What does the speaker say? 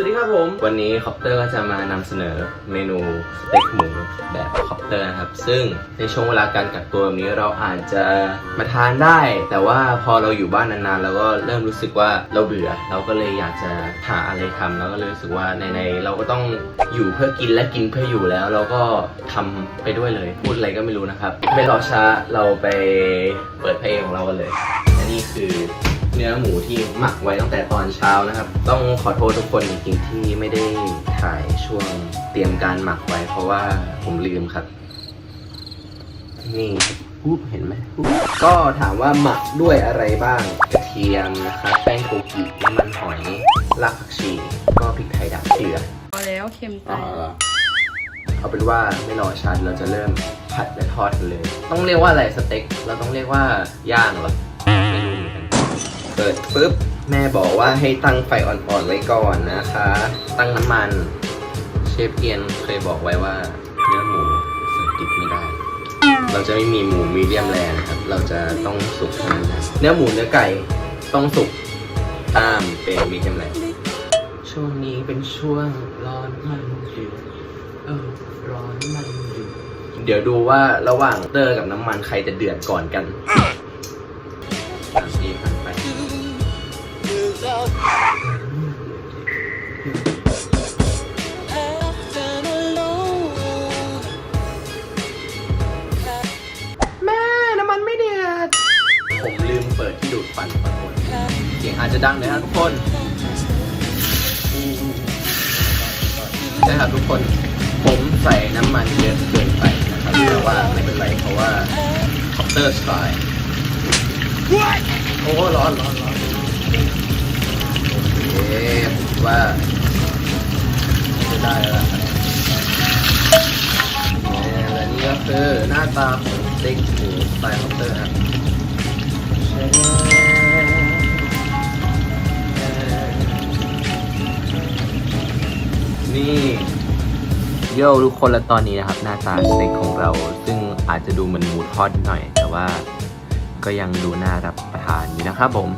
ครับผม วันนี้คอปเตอร์ก็จะมานำเสนอเมนูสเต็กหมูแบบคอปเตอร์นะครับ ซึ่งในช่วงเวลาการกักตัวแบบนี้เราอาจจะมาทานได้ แต่ว่าพอเราอยู่บ้านนานๆเราก็เริ่มรู้สึกว่าเราเบื่อ เราก็เลยอยากจะหาอะไรทำแล้วก็เลยรู้สึกว่าในๆเราก็ต้องอยู่เพื่อกินและกินเพื่ออยู่แล้ว เราก็ทำไปด้วยเลย พูดอะไรก็ไม่รู้นะครับไม่รอช้าเราไปเปิดเพลงของเรากันเลยและนี่คือ เนื้อหมูที่หมักไว้ตั้งแต่ตอนเช้านะครับ ต้องขอโทษทุกคนจริงๆที่ไม่ได้ถ่ายช่วงเตรียมการหมักไว้ เพราะว่าผมลืมครับ นี่ปุ๊บเห็นไหมปุ๊บก็ถามว่าหมักด้วยอะไรบ้างกระเทียมนะครับแป้งโกกิน้ำมันหอยรากผักชี ก็พริกไทยดำเกลือพอแล้วเค็มไปเอาเป็นว่าไม่รอช้าเราจะเริ่มผัดและทอดกันเลย ต้องเรียกว่าอะไรสเต็ก เราต้องเรียกว่าย่างเหรอ เปิดปุ๊บแม่บอกว่าให้ตั้งไฟอ่อนๆไว้ก่อนนะคะ ตั้งน้ำมัน เชฟเอียนเคยบอกไว้ว่าเนื้อหมูเสิร์ฟดิบไม่ได้ เราจะไม่มีหมูมีเดียมแรนะครับ เราจะต้องสุกเท่านั้นนะเนื้อหมูเนื้อไก่ต้องสุกตามเป็นมีเดียมแรช่วงนี้เป็นช่วงร้อนมันเดือดเออร้อนมันเดือดเดี๋ยวดูว่าระหว่างเตอร์กับน้ำมันใครจะเดือดก่อนกัน แม่น้ำมันไม่เดือด ผมลืมเปิดที่ดูดฟันขอโทษเสียงอาจจะดังหน่อยนะทุกคนใช่ครับทุกคน ผมใส่น้ำมันเยอะเกินไปนะครับแต่ว่าไม่เป็นไรเพราะว่าคอปเตอร์สไตล์โอ้ร้อนร้อนร้อนโอเคผม ว่าจะได้แล้วล่ะและนี่ก็คือหน้าตาของสเต็กหมูสไตล์คอปเตอร์ครับนี่โย่ทุกคนและตอนนี้นะครับ หน้าตาสเต็กของเรา ซึ่งอาจจะดูเหมือนหมูทอดนิดหน่อย แต่ว่าก็ยังดูน่ารับประทานอยู่นะครับผม